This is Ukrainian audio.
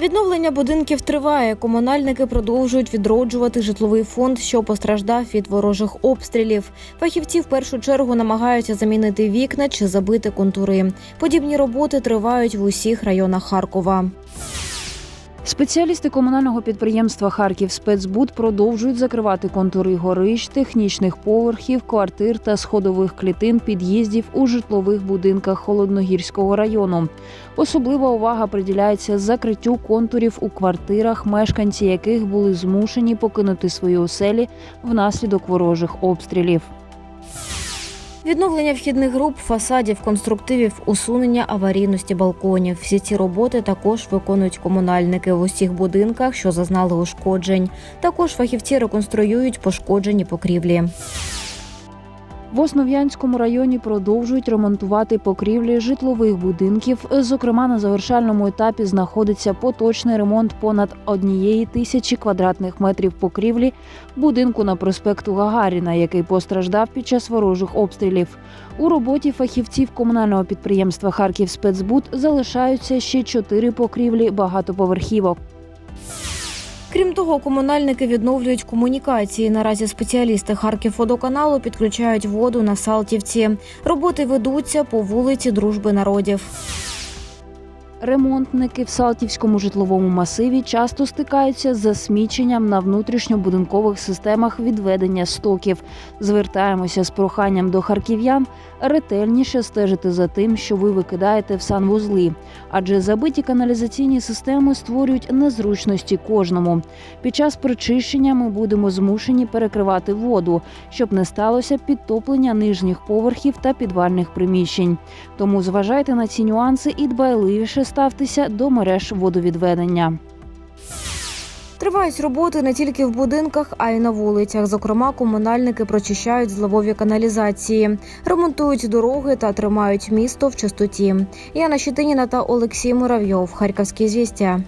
Відновлення будинків триває. Комунальники продовжують відроджувати житловий фонд, що постраждав від ворожих обстрілів. Фахівці в першу чергу намагаються замінити вікна чи забити контури. Подібні роботи тривають в усіх районах Харкова. Спеціалісти комунального підприємства Харків Спецбуд продовжують закривати контури горищ, технічних поверхів, квартир та сходових клітин під'їздів у житлових будинках Холодногірського району. Особлива увага приділяється закриттю контурів у квартирах, мешканці яких були змушені покинути свої оселі внаслідок ворожих обстрілів. Відновлення вхідних груп, фасадів, конструктивів, усунення аварійності балконів. Всі ці роботи також виконують комунальники в усіх будинках, що зазнали ушкоджень. Також фахівці реконструюють пошкоджені покрівлі. В Основ'янському районі продовжують ремонтувати покрівлі житлових будинків. Зокрема, на завершальному етапі знаходиться поточний ремонт понад однієї тисячі квадратних метрів покрівлі будинку на проспекту Гагаріна, який постраждав під час ворожих обстрілів. У роботі фахівців комунального підприємства Харків Спецбуд залишаються ще чотири покрівлі багатоповерхівок. Крім того, комунальники відновлюють комунікації. Наразі спеціалісти Харківводоканалу підключають воду на Салтівці. Роботи ведуться по вулиці Дружби народів. Ремонтники в Салтівському житловому масиві часто стикаються з засміченням на внутрішньобудинкових системах відведення стоків. Звертаємося з проханням до харків'ян ретельніше стежити за тим, що ви викидаєте в санвузли, адже забиті каналізаційні системи створюють незручності кожному. Під час причищення ми будемо змушені перекривати воду, щоб не сталося підтоплення нижніх поверхів та підвальних приміщень. Тому зважайте на ці нюанси і дбайливіше ставтеся до мереж водовідведення. Тривають роботи не тільки в будинках, а й на вулицях. Зокрема, комунальники прочищають зливові каналізації, ремонтують дороги та тримають місто в чистоті. Яна Щетиніна та Олексій Муравйов. Харківські звістя.